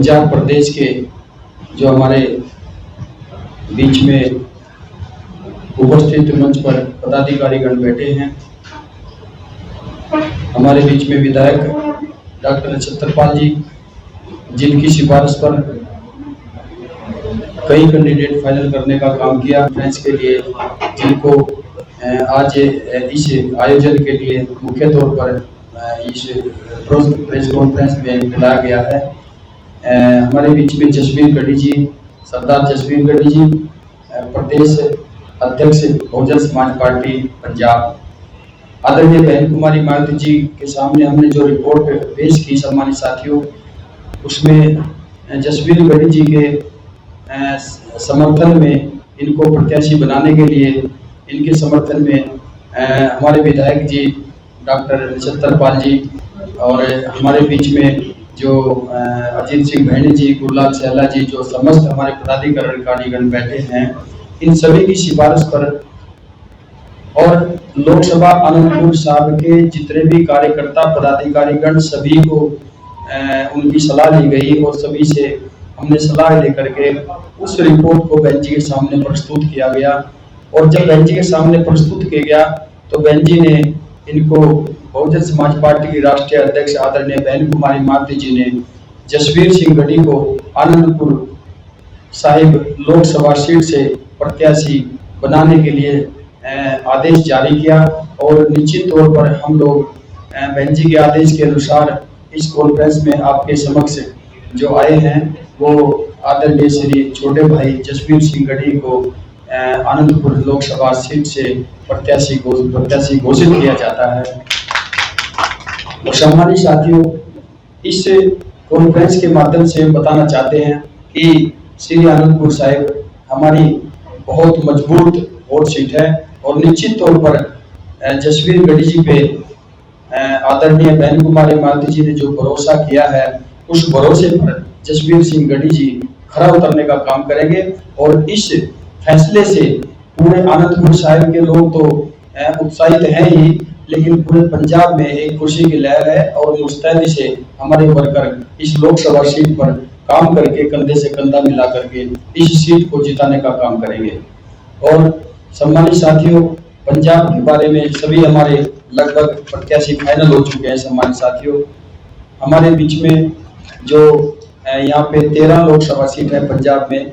पंजाब प्रदेश के जो हमारे बीच में उपस्थित मंच पर पदाधिकारीगण बैठे हैं। हमारे बीच में विधायक डॉक्टर नक्षत्रपाल जी, जिनकी सिफारिश पर कई कैंडिडेट फाइनल करने का काम किया। फ्रेंच के लिए जिनको आज इस आयोजन के लिए मुख्य तौर पर इस प्रेस कॉन्फ्रेंस में बुलाया गया है। हमारे बीच में जसवीर गढ़ी जी, सरदार जसवीर गढ़ी जी प्रदेश अध्यक्ष बहुजन समाज पार्टी, पंजाब। आदरणीय बहन कुमारी मारुति जी के सामने हमने जो रिपोर्ट पेश की सम्मानित साथियों, उसमें जसवीर गढ़ी जी के समर्थन में इनको प्रत्याशी बनाने के लिए, इनके समर्थन में हमारे विधायक जी डॉक्टर नक्षत्र पाल जी और हमारे बीच में जो अजीत सिंह भैणी जी, गुरलाल सहला जी, जो समस्त हमारे पदाधिकारीगण बैठे हैं, इन सभी की सिफारिश पर और लोकसभा अनंतपुर साहब के जितने भी कार्यकर्ता, पदाधिकारीगण, सभी को उनकी सलाह ली गई और सभी से हमने सलाह लेकर के उस रिपोर्ट को बेंच के सामने प्रस्तुत किया गया। और जब बेंच के सामने प्रस्तुत किया गया तो बेंच ने इनको बहुजन समाज पार्टी की राष्ट्रीय अध्यक्ष आदरणीय बहन कुमारी मारुति जी ने जसवीर सिंह गढ़ी को आनंदपुर साहिब लोकसभा सीट से प्रत्याशी बनाने के लिए आदेश जारी किया और निश्चित तौर पर हम लोग बहन जी के आदेश के अनुसार इस कॉन्फ्रेंस में आपके समक्ष जो आए हैं, वो आदरणीय श्री छोटे भाई जसवीर सिंह गढ़ी को आनंदपुर लोकसभा सीट से प्रत्याशी प्रत्याशी घोषित किया जाता है। और सम्मानित साथियों, इस कॉन्फ्रेंस के माध्यम से बताना चाहते हैं कि श्री आनंदपुर साहिब हमारी बहुत मज़बूत वोट सीट है और निश्चित तौर पर जसवीर गढ़ी जी पे आदरणीय बहन कुमारी मारुति जी ने जो भरोसा किया है, उस भरोसे पर जसवीर सिंह गढ़ी जी खरा उतरने का काम करेंगे और इस फैसले से पूरे आनंदपुर साहिब के लोग तो उत्साहित हैं ही लेकिन पूरे पंजाब में एक खुशी की लहर है और मुस्तैदी से हमारे वर्कर इस लोकसभा सीट पर काम करके कंधे से कंधा मिला करके इस सीट को जिताने का काम करेंगे। और सम्मानित साथियों, पंजाब के बारे में सभी हमारे लगभग प्रत्याशी फाइनल हो चुके हैं सम्मानित साथियों। हमारे बीच में जो यहाँ पे तेरह लोकसभा सीट है पंजाब में,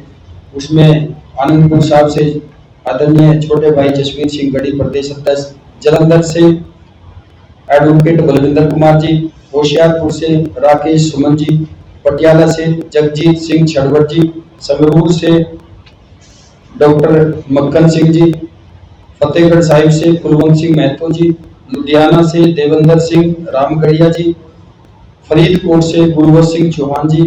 उसमें आनंदपुर साहब से आदरणीय छोटे भाई जसवीर सिंह, गढ़ी प्रदेश अध्यक्ष जलंधर से एडवोकेट बलविंदर कुमार जी, होशियारपुर से राकेश सुमन जी, पटियाला से जगजीत सिंह छड़वर जी संगरूर से डॉक्टर मक्खन सिंह जी, फतेहगढ़ साहिब से कुलवंत सिंह महतो जी, लुधियाना से देवेंद्र सिंह रामगढ़िया जी, फरीदकोट से गुरवत सिंह चौहान जी,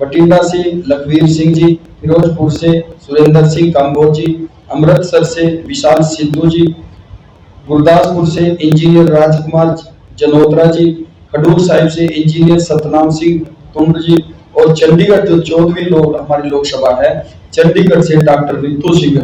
बठिंडा से लखवीर सिंह जी, फिरोजपुर से सुरेंद्र सिंह काम्बोज जी, अमृतसर से विशाल सिद्धू जी गुरदासपुर से इंजीनियर राजकुमार जनोत्रा जी, खडूर साहिब से इंजीनियर सतनाम सिंह तुंड जी और चंडीगढ़ जो चौदहवीं लोग हमारी लोकसभा है, चंडीगढ़ से डॉक्टर रितु सिंह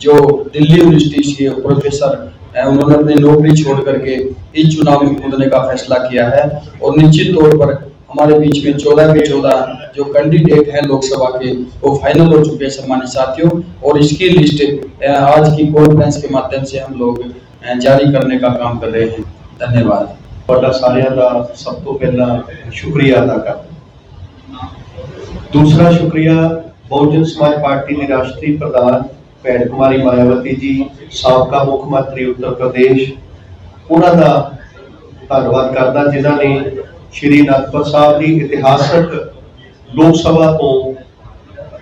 जो दिल्ली यूनिवर्सिटी से प्रोफेसर हैं, उन्होंने अपनी नौकरी छोड़ करके इस चुनाव में कूदने का फैसला किया है और निश्चित तौर पर हमारे बीच में चौदह के चौदह जो कैंडिडेट हैं लोकसभा के, वो फाइनल हो चुके हैं, सम्मानित साथियों। और इसकी लिस्ट आज की कॉन्फ्रेंस के माध्यम से हम लोग जारी करने का काम कर रहे हैं धन्यवाद ਤੁਹਾਡਾ ਸਾਰਿਆਂ ਦਾ ਸਭ ਤੋਂ ਪਹਿਲਾਂ ਸ਼ੁਕਰੀਆ ਅਦਾ ਕਰਦਾ ਦੂਸਰਾ ਸ਼ੁਕਰੀਆ ਬਹੁਜਨ ਸਮਾਜ ਪਾਰਟੀ ਦੀ ਰਾਸ਼ਟਰੀ ਪ੍ਰਧਾਨ ਭੈਣ ਕੁਮਾਰੀ ਮਾਇਆਵਤੀ ਜੀ ਸਾਬਕਾ ਮੁੱਖ ਮੰਤਰੀ ਉੱਤਰ ਪ੍ਰਦੇਸ਼ ਉਹਨਾਂ ਦਾ ਧੰਨਵਾਦ ਕਰਦਾ ਜਿਨ੍ਹਾਂ ਨੇ ਸ਼੍ਰੀ ਅਨੰਦਪੁਰ ਸਾਹਿਬ ਦੀ ਇਤਿਹਾਸਕ ਲੋਕ ਸਭਾ ਤੋਂ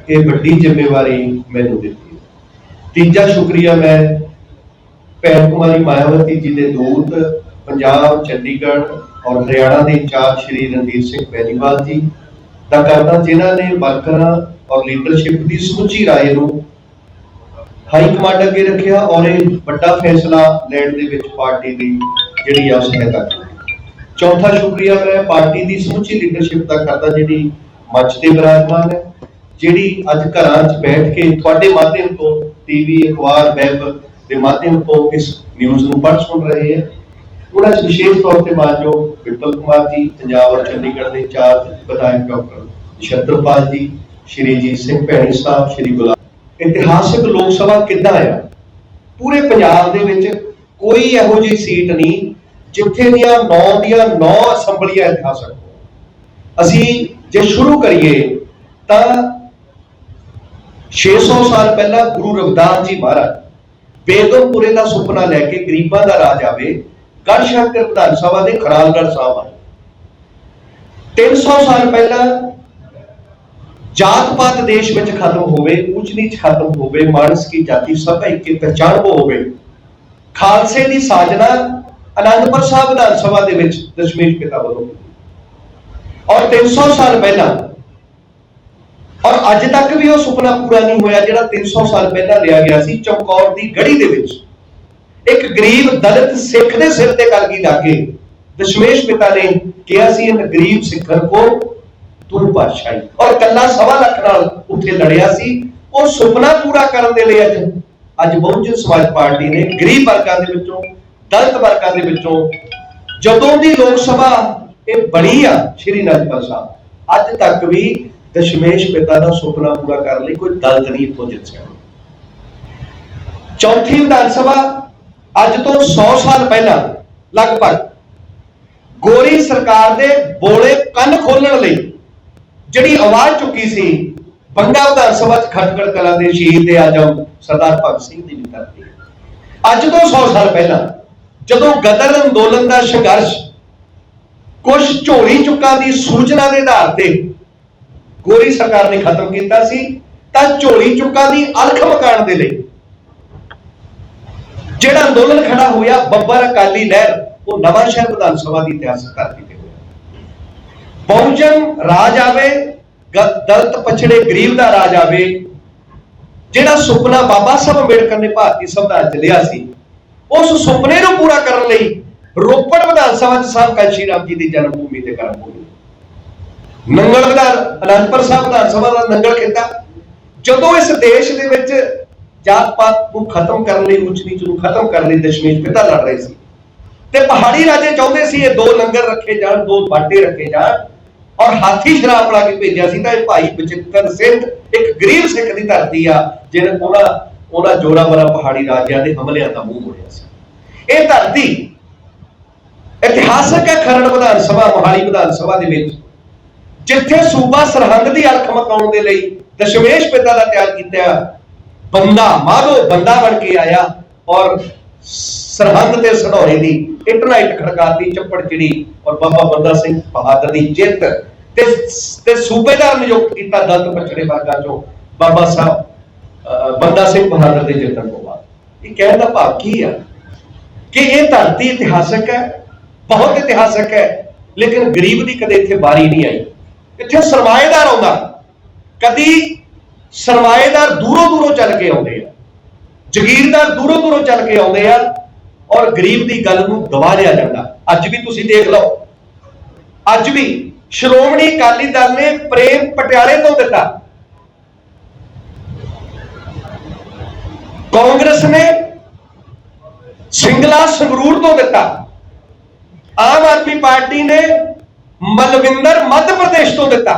ਇਹ ਵੱਡੀ ਜ਼ਿੰਮੇਵਾਰੀ ਮੈਨੂੰ ਦਿੱਤੀ ਤੀਜਾ ਸ਼ੁਕਰੀਆ ਮੈਂ ਭੈਣ ਕੁਮਾਰੀ ਮਾਇਆਵਤੀ ਜੀ ਦੇ ਦੂਤ, ਪੰਜਾਬ, ਚੰਡੀਗੜ੍ਹ ਔਰ ਹਰਿਆਣਾ ਦੇ ਇੰਚਾਰਜ ਸ਼੍ਰੀ ਰਣਧੀਰ ਸਿੰਘ ਬੈਨੀਵਾਲ ਜੀ ਦਾ ਕਰਦਾ ਜਿਨ੍ਹਾਂ ਨੇ ਵਰਕਰਾਂ ਔਰ ਲੀਡਰਸ਼ਿਪ ਦੀ ਸਮੁੱਚੀ ਰਾਏ ਨੂੰ ਹਾਈ ਕਮਾਂਡ ਅੱਗੇ ਰੱਖਿਆ ਔਰ ਇਹ ਵੱਡਾ ਫੈਸਲਾ ਲੈਣ ਦੇ ਵਿੱਚ ਪਾਰਟੀ ਦੀ ਜਿਹੜੀ ਆ ਸਹਾਇਤਾ ਕੀਤੀ। ਚੌਥਾ ਸ਼ੁਕਰੀਆ ਮੈਂ ਪਾਰਟੀ ਦੀ ਸਮੁੱਚੀ ਲੀਡਰਸ਼ਿਪ ਦਾ ਕਰਦਾ ਜਿਹੜੀ ਮੰਚ ਤੇ ਵਿਰਾਜਮਾਨ ਹੈ, ਜਿਹੜੀ ਅੱਜ ਘਰਾਂ 'ਚ ਬੈਠ ਕੇ ਤੁਹਾਡੇ ਮਾਧਿਅਮ ਤੋਂ ਟੀਵੀ ਅਖਬਾਰ ਵੈਬ ਦੇ ਮਾਧਿਅਮ ਤੋਂ ਇਸ ਨਿਊਜ਼ ਨੂੰ ਪੜ੍ਹ ਸੁਣ ਰਹੇ ਹੈ। ਉਹਨਾਂ 'ਚ ਵਿਸ਼ੇਸ਼ ਤੌਰ ਤੇ ਮਾਨਯੋਗ ਵਿਪਲ ਕੁਮਾਰ ਜੀ, ਪੰਜਾਬ ਔਰ ਚੰਡੀਗੜ੍ਹ ਦੇ ਚਾਰ ਵਿਧਾਇਕ ਡਾਕਟਰ ਛਤਰਪਾਲ ਜੀ, ਸ਼੍ਰੀ ਜੀਤ ਸਿੰਘ ਭੈਣੀ ਸਾਹਿਬ, ਸ਼੍ਰੀ ਗੁਲਾਬ ਇਤਿਹਾਸਕ ਲੋਕ ਸਭਾ ਕਿੱਦਾਂ ਆ? ਪੂਰੇ ਪੰਜਾਬ ਦੇ ਵਿੱਚ ਕੋਈ ਇਹੋ ਜਿਹੀ ਸੀਟ ਨਹੀਂ ਜਿੱਥੇ ਦੀਆਂ 9 ਦੀਆਂ 9 ਅਸੈਂਬਲੀਆਂ ਇਤਿਹਾਸਕ ਅਸੀਂ ਜੇ ਸ਼ੁਰੂ ਕਰੀਏ ਤਾਂ 600 ਸਾਲ ਪਹਿਲਾਂ ਗੁਰੂ ਰਵਿਦਾਸ ਜੀ ਮਹਾਰਾਜ ਬੇਗਮਪੁਰੇ ਦਾ ਸੁਪਨਾ ਲੈ ਕੇ ਗਰੀਬਾਂ ਦਾ ਰਾਜ ਆਵੇ ਗੜ੍ਹ ਵਿਧਾਨ ਸਭਾ ਦੇ ਖਰਾਲਗੜ੍ਹ ਸਾਹਿਬ ਆਏ 300 ਸਾਲ ਪਹਿਲਾਂ ਜਾਤ ਪਾਤ ਦੇਸ਼ ਵਿੱਚ ਖਤਮ ਹੋਵੇ ਉੱਚ ਨੀਚ ਖਤਮ ਹੋਵੇ, ਮਾਨਸ ਕੀ ਜਾਤੀ ਸਭ ਇੱਕ ਪਹਿਚਾਣ ਹੋਵੇ ਖਾਲਸੇ ਦੀ ਸਾਜਨਾ ਅਨੰਦਪੁਰ ਸਾਹਿਬ ਵਿਧਾਨ ਸਭਾ ਦੇ ਵਿੱਚ ਦਸ਼ਮੇਸ਼ ਪਿਤਾ ਵੱਲੋਂ ਹੋਈ। ਔਰ 300 ਸਾਲ ਪਹਿਲਾਂ ਔਰ ਅੱਜ ਤੱਕ ਵੀ ਉਹ ਸੁਪਨਾ ਪੂਰਾ ਨਹੀਂ ਹੋਇਆ ਜਿਹੜਾ 300 ਸਾਲ ਪਹਿਲਾਂ ਲਿਆ ਗਿਆ ਸੀ ਚਮਕੌਰ ਦੀ ਗੜੀ ਦੇ ਵਿੱਚ। ਇੱਕ ਗਰੀਬ ਦਲਿਤ ਸਿੱਖ ਦੇ ਸਿਰ ਤੇ ਕਲਗੀ ਲਾ ਦਸ਼ਮੇਸ਼ ਪਿਤਾ ਨੇ ਕਿਹਾ ਸੀ ਇਹ ਗਰੀਬ ਸਿੱਖਣ ਕੋ ਤੂੰ ਬਾਦਸ਼ਾਹੀ ਔਰ ਕੱਲਾ ਸਵਾ ਲੱਖ ਨਾਲ ਉੱਥੇ ਲੜਿਆ ਸੀ। ਉਹ ਸੁਪਨਾ ਪੂਰਾ ਕਰਨ ਦੇ ਲਈ ਅੱਜ ਅੱਜ ਬਹੁਜਨ ਸਮਾਜ ਪਾਰਟੀ ਨੇ ਗਰੀਬ ਵਰਗਾਂ ਦੇ ਵਿੱਚੋਂ, ਦਲਿਤ ਵਰਗਾਂ ਦੇ ਵਿੱਚੋਂ ਜਦੋਂ ਦੀ ਲੋਕ ਸਭਾ ਇਹ ਬਣੀ ਆ ਸ਼੍ਰੀ ਅਨੰਦਪੁਰ ਸਾਹਿਬ, ਅੱਜ ਤੱਕ ਵੀ ਸ਼ਮੇਸ਼ ਪਿਤਾ ਦਾ ਸੁਪਨਾ ਪੂਰਾ ਕਰਨ ਲਈ ਕੋਈ ਦਲਿਤ ਨਹੀਂ ਇੱਥੋਂ ਜਿੱਤ ਸਕਿਆ ਚੌਥੀ ਵਿਧਾਨ ਸਭਾ ਅੱਜ ਤੋਂ 100 ਸਾਲ ਪਹਿਲਾਂ, ਲਗਭਗ, ਗੋਰੀ ਸਰਕਾਰ ਦੇ ਬੋਲੇ ਕੰਨ ਖੋਲਣ ਲਈ ਜਿਹੜੀ ਆਵਾਜ਼ ਚੁੱਕੀ ਸੀ, ਬੰਗਾ ਵਿਧਾਨ ਸਭਾ ਚ ਖਟਕੜ ਕਲਾਂ ਦੇ ਸ਼ਹੀਦ ਦੇ ਆਜਮ ਸਰਦਾਰ ਭਗਤ ਸਿੰਘ ਦੀ ਵੀ ਧਰਤੀ ਅੱਜ ਤੋਂ 100 ਸਾਲ ਪਹਿਲਾਂ, ਜਦੋਂ ਗਦਰ ਅੰਦੋਲਨ ਦਾ ਸੰਘਰਸ਼ ਕੁਝ ਝੋਲੀ ਚੁੱਕਾਂ ਦੀ ਸੂਚਨਾ ਦੇ ਆਧਾਰ ਤੇ ਗੋਰੀ ਸਰਕਾਰ ਨੇ ਖਤਮ ਕੀਤਾ ਸੀ, ਤਾਂ ਝੋਲੀ ਚੁੱਕਾਂ ਦੀ ਅਲਖ ਮਕਾਨ ਦੇ ਲਈ। ਜਿਹੜਾ ਅੰਦੋਲਨ ਖੜਾ ਹੋਇਆ, ਬੱਬਰ ਅਕਾਲੀ ਲਹਿਰ ਉਹ ਨਵਾਂ ਸ਼ਹਿਰ ਵਿਧਾਨ ਸਭਾ ਦੀ ਇਤਿਹਾਸਕ ਧਰਤੀ ਤੇ ਹੋਇਆ ਬਹੁਜਨ ਰਾਜ ਆਵੇ ਦਲਤ ਪਛੜੇ ਗਰੀਬ ਦਾ ਰਾਜ ਆਵੇ, ਜਿਹੜਾ ਸੁਪਨਾ ਬਾਬਾ ਸਾਹਿਬ ਅੰਬੇਡਕਰ ਨੇ ਭਾਰਤੀ ਸੰਵਿਧਾਨ ਚ ਲਿਆ ਸੀ, ਉਸ ਸੁਪਨੇ ਨੂੰ ਪੂਰਾ ਕਰਨ ਲਈ ਰੋਪੜ ਵਿਧਾਨ ਸਭਾ ਚ ਸਾਹਿਬ ਕਾਂਸ਼ੀ ਰਾਮ ਜੀ ਦੀ ਜਨਮ ਭੂਮੀ ਤੇ ਕਰਮ ਭੂਮੀ ਨੰਗਲ ਵਿਧਾਨ ਅਨੰਦਪੁਰ ਸਾਹਿਬ ਵਿਧਾਨ ਸਭਾ ਦਾ ਨੰਗਲ ਕੀਤਾ ਜਦੋਂ ਇਸ ਦੇਸ਼ ਦੇ ਵਿੱਚ ਜਾਤ ਪਾਤ ਨੂੰ ਖਤਮ ਕਰਨ ਲਈ, ਉੱਚ ਨੀਚ ਨੂੰ ਖਤਮ ਕਰਨ ਲਈ ਦਸ਼ਮੇਸ਼ ਪਿਤਾ ਲੜ ਰਹੇ ਸੀ। ਤੇ ਪਹਾੜੀ ਰਾਜੇ ਚਾਹੁੰਦੇ ਸੀ ਇਹ ਦੋ ਲੰਗਰ ਰੱਖੇ ਜਾਣ, ਦੋ ਬਾਟੇ ਰੱਖੇ ਜਾਣ। ਔਰ ਹਾਥੀ ਸ਼ਰਾਬ ਬਣਾ ਕੇ ਭੇਜਿਆ ਸੀ ਤਾਂ ਇਹ ਭਾਈ ਬਚਿੱਤਰ ਸਿੰਘ, ਇੱਕ ਗਰੀਬ ਸਿੱਖ ਦੀ ਧਰਤੀ ਆ, ਜਿਹਨੇ ਉਹਨਾਂ ਉਹਨਾਂ ਜੋਰਾ ਬਰਾ ਪਹਾੜੀ ਰਾਜਿਆਂ ਦੇ ਹਮਲਿਆਂ ਦਾ ਮੂੰਹ ਮੋੜਿਆ ਸੀ। ਇਹ ਧਰਤੀ ਇਤਿਹਾਸਕ ਹੈ ਖਰੜ ਵਿਧਾਨ ਸਭਾ, ਮੋਹਾਲੀ ਵਿਧਾਨ ਸਭਾ ਦੇ ਵਿੱਚ। ਜਿੱਥੇ ਸੂਬਾ ਸਰਹੰਦ ਦੀ ਅਲਖ ਮਕਾਉਣ ਦੇ ਲਈ ਦਸ਼ਮੇਸ਼ ਪਿਤਾ ਦਾ ਤਿਆਗ ਕੀਤਾ ਬੰਦਾ ਮਾਧੋ ਬੰਦਾ ਬਣ ਕੇ ਆਇਆ ਔਰ ਸਰਹੰਦ ਤੇ ਸਨੌਰੇ ਦੀ ਇੱਟ ਨਾਲ ਇੱਟ ਖੜਕਾਤੀ ਚੱਪੜ ਚਿੜੀ ਔਰ ਬਾਬਾ ਬੰਦਾ ਸਿੰਘ ਬਹਾਦਰ ਦੀ ਜਿੱਤ ਤੇ ਤੇ ਸੂਬੇਦਾਰ ਨਿਯੁਕਤ ਕੀਤਾ ਦਲਤ ਪਛੜੇ ਵਰਗਾਂ ਚੋਂ ਬਾਬਾ ਸਾਹਿਬ ਅਹ, ਬੰਦਾ ਸਿੰਘ ਬਹਾਦਰ ਦੇ ਜਿੱਤਣ ਤੋਂ ਬਾਅਦ। ਇਹ ਕਹਿਣ ਦਾ ਭਾਵ ਕੀ ਆ? ਕਿ ਇਹ ਧਰਤੀ ਇਤਿਹਾਸਕ ਹੈ ਬਹੁਤ ਇਤਿਹਾਸਕ ਹੈ ਲੇਕਿਨ ਗਰੀਬ ਦੀ ਕਦੇ ਇੱਥੇ ਵਾਰੀ ਨਹੀਂ ਆਈ। ਇੱਥੇ ਸਰਮਾਏਦਾਰ ਆਉਂਦਾ। ਕਦੀ ਸਰਮਾਏਦਾਰ ਦੂਰੋਂ ਦੂਰੋਂ ਚੱਲ ਕੇ ਆਉਂਦੇ ਆ। ਜ਼ਗੀਰਦਾਰ ਦੂਰੋਂ ਦੂਰੋਂ ਚੱਲ ਕੇ ਆਉਂਦੇ ਆ ਔਰ ਗਰੀਬ ਦੀ ਗੱਲ ਨੂੰ ਦਬਾ ਲਿਆ ਜਾਂਦਾ। ਅੱਜ ਵੀ ਤੁਸੀਂ ਦੇਖ ਲਓ। ਅੱਜ ਵੀ ਸ਼੍ਰੋਮਣੀ ਅਕਾਲੀ ਦਲ ਨੇ ਪ੍ਰੇਮ ਪਟਿਆਲੇ ਤੋਂ ਦਿੱਤਾ। ਕਾਂਗਰਸ ਨੇ ਸਿੰਗਲਾ ਸੰਗਰੂਰ ਤੋਂ ਦਿੱਤਾ। ਆਮ ਆਦਮੀ ਪਾਰਟੀ ਨੇ ਮਲਵਿੰਦਰ ਮੱਧ ਪ੍ਰਦੇਸ਼ ਤੋਂ ਦਿੱਤਾ।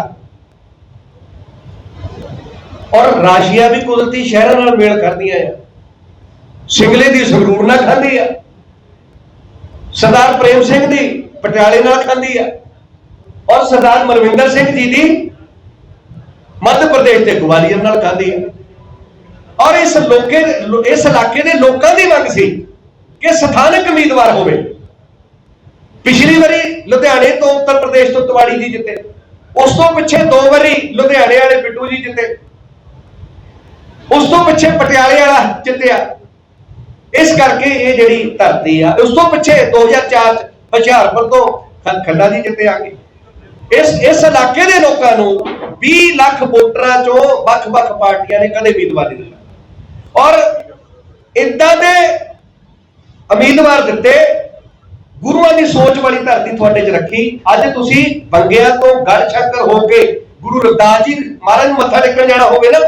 ਔਰ ਰਾਸ਼ੀਆ ਵੀ ਕੁਦਰਤੀ ਸ਼ਹਿਰਾਂ ਨਾਲ ਮੇਲ ਕਰਦੀਆਂ ਆ। ਸਿੰਗਲੇ ਦੀ ਸੰਗਰੂਰ ਨਾਲ ਖਾਂਦੀ ਆ। ਸਰਦਾਰ ਪ੍ਰੇਮ ਸਿੰਘ ਦੀ ਪਟਿਆਲੇ ਨਾਲ ਖਾਂਦੀ ਆ। ਔਰ ਸਰਦਾਰ ਮਲਵਿੰਦਰ ਸਿੰਘ ਜੀ ਦੀ ਮੱਧ ਪ੍ਰਦੇਸ਼ ਤੇ ਗਵਾਲੀਅਰ ਨਾਲ ਖਾਂਦੀ ਆ। ਔਰ ਇਸ ਲੋਕੇ ਇਸ ਇਲਾਕੇ ਦੇ ਲੋਕਾਂ ਦੀ ਮੰਗ ਸੀ ਕਿ ਸਥਾਨਕ ਉਮੀਦਵਾਰ ਹੋਵੇ। ਪਿਛਲੀ ਵਾਰੀ ਲੁਧਿਆਣੇ ਤੋਂ ਉੱਤਰ ਪ੍ਰਦੇਸ਼ ਤੋਂ ਤਵਾੜੀ ਜੀ ਜਿੱਤੇ। ਉਸ ਤੋਂ ਪਿੱਛੇ ਦੋ ਵਾਰੀ ਲੁਧਿਆਣੇ ਵਾਲੇ ਬਿੱਟੂ ਜੀ ਜਿੱਤੇ। ਉਸ ਤੋਂ ਪਿੱਛੇ ਪਟਿਆਲੇ ਵਾਲਾ ਜਿੱਤਿਆ। ਇਸ ਕਰਕੇ ਇਹ ਜਿਹੜੀ ਧਰਤੀ ਆ, ਉਸ ਤੋਂ ਪਿੱਛੇ 2004 ਚ ਹੁਸ਼ਿਆਰਪੁਰ ਤੋਂ ਖ- ਖੰਡਾ ਜੀ ਜਿੱਤੇ ਆ ਗਏ ਇਸ ਇਸ ਇਲਾਕੇ ਦੇ ਲੋਕਾਂ ਨੂੰ 20 ਲੱਖ ਵੋਟਰਾਂ ਚੋਂ ਵੱਖ-ਵੱਖ ਪਾਰਟੀਆਂ ਨੇ ਕਦੇ ਉਮੀਦਵਾਰ ਨਹੀਂ ਦਿੱਤਾ। ਔਰ ਇਦਾਂ ਦੇ ਉਮੀਦਵਾਰ ਦਿੱਤੇ ਗੁਰੂਆਂ ਦੀ ਸੋਚ ਵਾਲੀ ਧਰਤੀ ਤੁਹਾਡੇ 'ਚ ਰੱਖੀ। ਅੱਜ ਤੁਸੀਂ ਬੰਗਿਆਂ ਤੋਂ ਗੜ ਸ਼ੰਕਰ ਹੋ ਕੇ ਗੁਰੂ ਰਵਿਦਾਸ ਜੀ ਮਹਾਰਾਜ ਨੂੰ ਮੱਥਾ ਟੇਕਣ ਜਾਣਾ ਹੋਵੇ ਨਾ,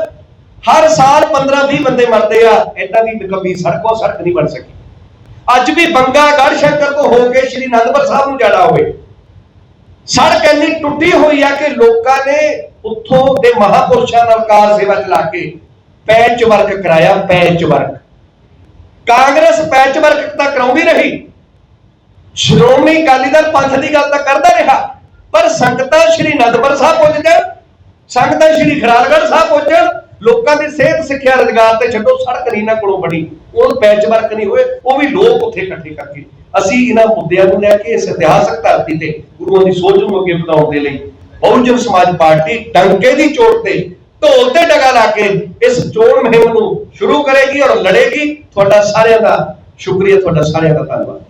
ਹਰ ਸਾਲ 15 20 ਬੰਦੇ ਮਰਦੇ ਆ, ਏਦਾਂ ਦੀ ਨਿਕੰਮੀ ਸੜਕੋਂ ਸੜਕ ਨਹੀਂ ਬਣ ਸਕੀ। ਅੱਜ ਵੀ ਬੰਗਾ ਗੜ ਸ਼ੰਕਰ ਤੋਂ ਹੋ ਕੇ ਸ਼੍ਰੀ ਅਨੰਦਪੁਰ ਸਾਹਿਬ ਨੂੰ ਜਾਣਾ ਹੋਵੇ। ਸੜਕ ਇੰਨੀ ਟੁੱਟੀ ਹੋਈ ਆ ਕਿ ਲੋਕਾਂ ਨੇ ਉੱਥੋਂ ਦੇ ਮਹਾਪੁਰਸ਼ਾਂ ਨਾਲ ਕਾਰ ਸੇਵਾ ਚਲਾ ਕੇ ਪੈਚ ਵਰਕ ਕਰਾਇਆ patch work Congress patch work ਤਾਂ ਕਰਾਉਂਦੀ ਰਹੀ। ਸ਼੍ਰੋਮਣੀ ਅਕਾਲੀ ਦਲ ਪੰਥ ਦੀ ਗੱਲ ਤਾਂ ਕਰਦਾ ਰਿਹਾ, ਪਰ ਸੰਗਤਾਂ ਸ਼੍ਰੀ ਅਨੰਦਪੁਰ ਸਾਹਿਬ ਪੁੱਜ ਜਾਣ ਸੰਗਤਾਂ ਸ਼੍ਰੀ ਖਰਾਲਗੜ੍ਹ ਸਾਹਿਬ ਪੁੱਜ ਲੋਕਾਂ ਦੀ ਸਿਹਤ ਸਿੱਖਿਆ ਰੁਜ਼ਗਾਰ ਤੇ ਛੱਡੋ, ਸੜਕ ਨਹੀਂ ਨਾ ਕੋਲੋਂ ਬਣੀ, ਉਹ ਪੈਚ ਵਰਕ ਨਹੀਂ ਹੋਏ, ਉਹ ਵੀ ਲੋਕ ਉੱਥੇ ਇਕੱਠੇ ਕਰਕੇ, ਅਸੀਂ ਇਹਨਾਂ ਮੁੱਦਿਆਂ ਨੂੰ ਲੈ ਕੇ ਇਸ ਇਤਿਹਾਸਕ ਧਰਤੀ ਤੇ ਗੁਰੂਆਂ ਦੀ ਸੋਚ ਨੂੰ ਅੱਗੇ ਵਧਾਉਣ ਦੇ ਲਈ ਬਹੁਜਨ ਸਮਾਜ ਪਾਰਟੀ ਡੰਕੇ ਦੀ ਚੋਟ ਤੇ ਢੋਲ ਤੇ ਡਗਾ ਲਾ ਕੇ ਇਸ ਚੋਣ ਮੁਹਿੰਮ ਨੂੰ ਸ਼ੁਰੂ ਕਰੇਗੀ ਔਰ ਲੜੇਗੀ। ਤੁਹਾਡਾ ਸਾਰਿਆਂ ਦਾ ਸ਼ੁਕਰੀਆ, ਤੁਹਾਡਾ ਸਾਰਿਆਂ ਦਾ ਧੰਨਵਾਦ।